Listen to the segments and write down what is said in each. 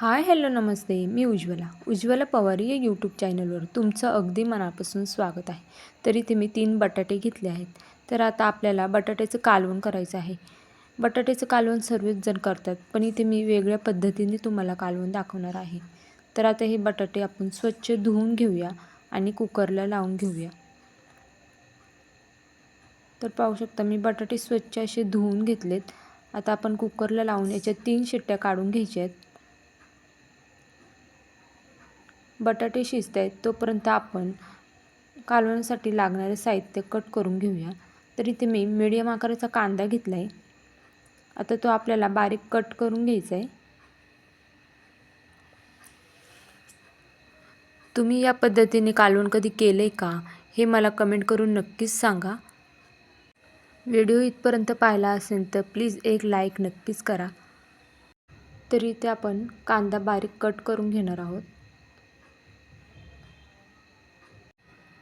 हाय hello नमस्ते. मी उज्ज्वला. उज्ज्वला पवार या यूट्यूब चॅनलवर तुमचं अगदी मनापासून स्वागत आहे. तरी ते मी तीन बटाटे घेतले आहेत. तर आता आपल्याला बटाट्याचं कालवण करायचं आहे. बटाट्याचं कालवण सर्वच जण करतात पण इथे मी वेगळ्या पद्धतीने तुम्हाला कालवण दाखवणार आहे. तर आता हे बटाटे आपण स्वच्छ धुवून घेऊया आणि कुकरला लावून घेऊया. तर पाहू शकता मी बटाटे स्वच्छ असे धुवून घेतलेत. आता आपण कुकरला लावून याच्या तीन शिट्ट्या काढून घ्यायच्या आहेत. बटाटे शिजत आहेत तोपर्यंत आपण कालवण्यासाठी लागणारे साहित्य कट करून घेऊया. तर इथे मी मीडियम आकाराचा कांदा घेतला आहे आता तो आपल्याला बारीक कट करून घ्यायचा आहे तुम्ही या पद्धतीने कालवण कधी केलं आहे का हे मला कमेंट करून नक्कीच सांगा. व्हिडिओ इथपर्यंत पाहिला असेल तर प्लीज एक लाईक नक्कीच करा. तरी ते आपण कांदा बारीक कट करून घेणार आहोत.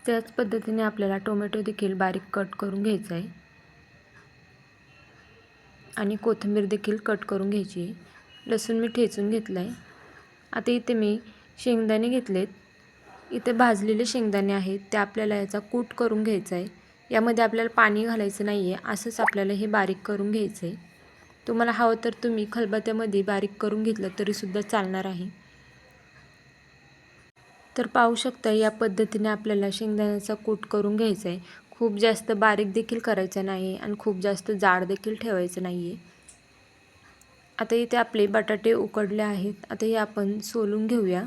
त्याच पद्धतीने आपल्याला टोमॅटो देखील बारीक कट करून घ्यायचा आहे. आणि कोथिंबीर देखील कट करून घ्यायची आहे. लसूण मी ठेचून घेतलं आहे. आता इथे मी शेंगदाणे घेतलेत. इथे भाजलेले शेंगदाणे आहेत. ते आपल्याला याचा कूट करून घ्यायचा आहे. यामध्ये आपल्याला पाणी घालायचं नाही आहे असंच आपल्याला हे बारीक करून घ्यायचं आहे. तुम्हाला हवं तर तुम्ही खलबत्यामध्ये बारीक करून घेतलं तरीसुद्धा चालणार आहे. तर पाहू शकता या पद्धतीने आपल्याला शेंगदाण्याचा कूट करून घ्यायचा आहे. खूप जास्त बारीक देखील करायचं नाही आणि खूप जास्त जाड देखील ठेवायचं नाही आहे आता इथे आपले बटाटे उकडले आहेत. आता हे आपण सोलून घेऊया.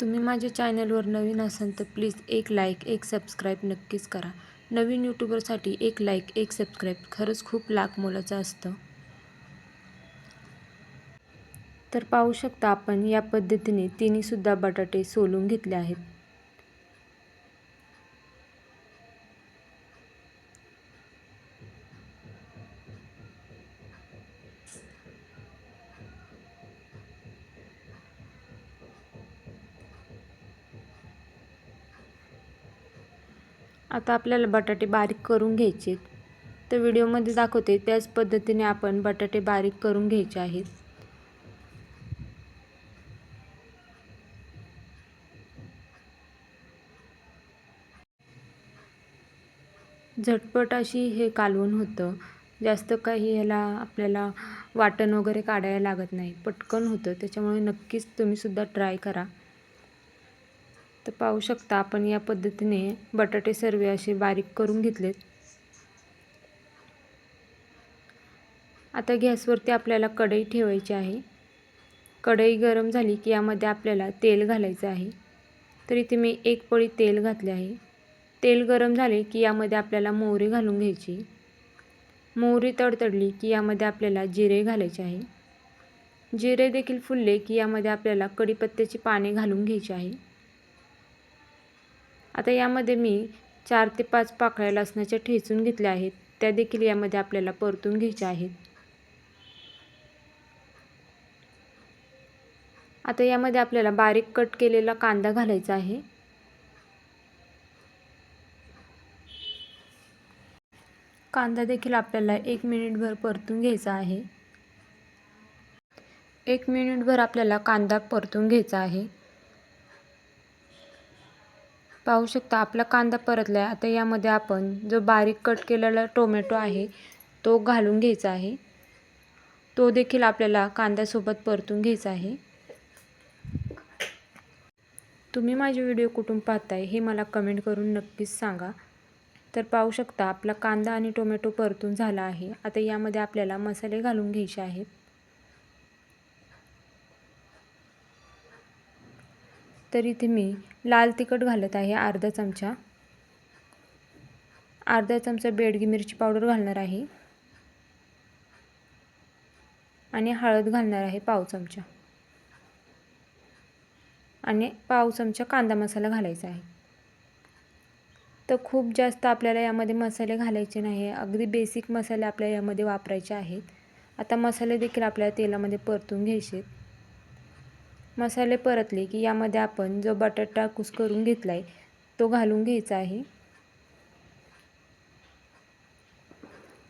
तुम्ही माझ्या चॅनलवर नवीन असाल तर प्लीज एक लाईक एक सबस्क्राईब नक्कीच करा. नवीन यूट्यूबरसाठी एक लाईक एक सबस्क्राईब खरंच खूप लाख मोलाचं असतं. तर पाहू शकता आपण या पद्धतीने तिन्हीसुद्धा बटाटे सोलून घेतले आहेत. आता आपल्याला बटाटे बारीक करून घ्यायचे तर व्हिडिओमध्ये दाखवते त्याच पद्धतीने आपण बटाटे बारीक करून घ्यायचे आहेत. झटपट अशी हे कालवण होतं. जास्त काही ह्याला आपल्याला वाटण वगैरे काढायला लागत नाही. पटकन होतं. त्याच्यामुळे नक्कीच तुम्हीसुद्धा ट्राय करा. तर पाहू शकता आपण या पद्धतीने बटाटे सर्व असे बारीक करून घेतलेत. आता गॅसवरती आपल्याला कढई ठेवायची आहे. कढई गरम झाली की यामध्ये आपल्याला तेल घालायचं आहे. तर इथे मी एक पळी तेल घातले आहे. तेल गरम झाले की यामध्ये आपल्याला मोहरी घालून घ्यायची. मोहरी तडतडली की यामध्ये आपल्याला जिरे घालायचे आहे. जिरे देखील फुलले की यामध्ये आपल्याला कढीपत्त्याची पाने घालून घ्यायची आहे. आता यामध्ये मी चार ते पाच पाकळ्या लसणाच्या ठेचून घेतल्या आहेत. त्या देखील यामध्ये आपल्याला परतून घ्यायच्या आहेत. आता यामध्ये आपल्याला बारीक कट केलेला कांदा घालायचा आहे. कांदा देखील आपल्याला एक मिनिटभर परतून घ्यायचा आहे. एक मिनिटभर आपल्याला कांदा परतून घ्यायचा आहे. पाहू शकता आपला कांदा परतला आहे आता यामध्ये आपण जो बारीक कट केलेला टोमॅटो आहे तो घालून घ्यायचा आहे. तो देखील आपल्याला कांद्यासोबत परतून घ्यायचा आहे. तुम्ही माझे व्हिडिओ कुठून पाहताय हे मला कमेंट करून नक्कीच सांगा. तर पाहू शकता आपला कांदा आणि टोमॅटो परतून झाला आहे. आता यामध्ये आपल्याला मसाले घालून घ्यायचे आहेत. तर इथे मी लाल तिखट घालत आहे अर्धा चमचा. अर्धा चमचा बेडगी मिरची पावडर घालणार आहे. आणि हळद घालणार आहे पाव चमचा. आणि पाव चमचा कांदा मसाला घालायचा आहे. तर खूप जास्त आपल्याला यामध्ये मसाले घालायचे नाही. अगदी बेसिक मसाले आपल्याला यामध्ये वापरायचे आहेत. आता मसाले देखील आपल्याला तेलामध्ये परतून घ्यायचे मसाले परतले की यामध्ये आपण जो बटाटा कुस करून घेतला आहे तो घालून घ्यायचा आहे.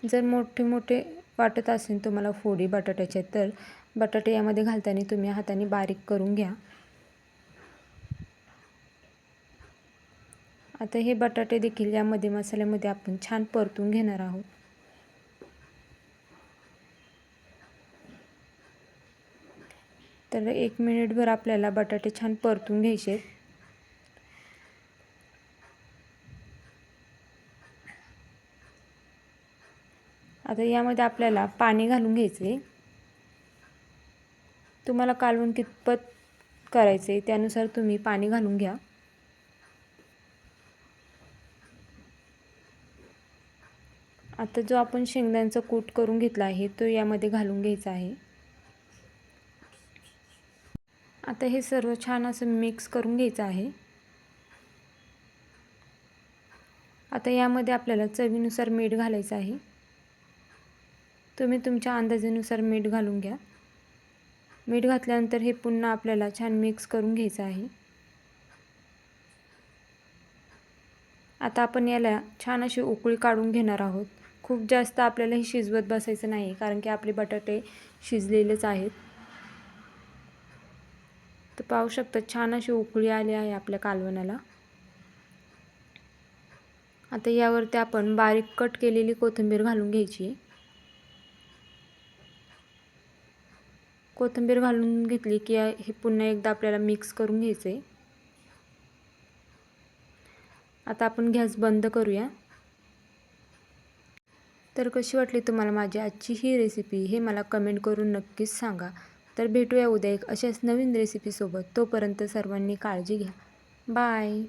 जर मोठे मोठे वाटत असेल तुम्हाला फोडी बटाट्याचे तर बटाटे यामध्ये घालताना तुम्ही हाताने बारीक करून घ्या. आता हे बटाटे देखील यामध्ये मसाल्यामध्ये आपण छान परतून घेणार आहोत. तर एक मिनिटभर आपल्याला बटाटे छान परतून घ्यायचे आता यामध्ये आपल्याला पाणी घालून घ्यायचे तुम्हाला कालवण कितपत करायचे त्यानुसार तुम्ही पाणी घालून घ्या. आता जो आपण शेंगदाण्याचा कूट करून घेतला आहे तो यामध्ये घालून घ्यायचा आहे. आता हे सर्व छान असं मिक्स करून घ्यायचं आहे. आता यामध्ये आपल्याला चवीनुसार मीठ घालायचं आहे. तुम्ही तुमच्या अंदाजेनुसार मीठ घालून घ्या. मीठ घातल्यानंतर हे पुन्हा आपल्याला छान मिक्स करून घ्यायचं आहे. आता आपण याला छान अशी उकळी काढून घेणार आहोत. खूप जास्त आपल्याला हे शिजवत बसायचं नाही कारण की आपले बटाटे शिजलेलेच आहेत. तर पाहू शकता छान अशी उकळी आली आहे आपल्या कालवणाला आता यावरती आपण बारीक कट केलेली कोथिंबीर घालून घ्यायची. कोथिंबीर घालून घेतली की हे पुन्हा एकदा आपल्याला मिक्स करून घ्यायचं आहे आता आपण गॅस बंद करूया. तर कशी वाटली तुम्हाला माझी आजची ही रेसिपी हे मला कमेंट करून नक्कीच सांगा. तर भेटूया उद्या एक अशाच नवीन रेसिपीसोबत तोपर्यंत सर्वांनी काळजी घ्या. बाय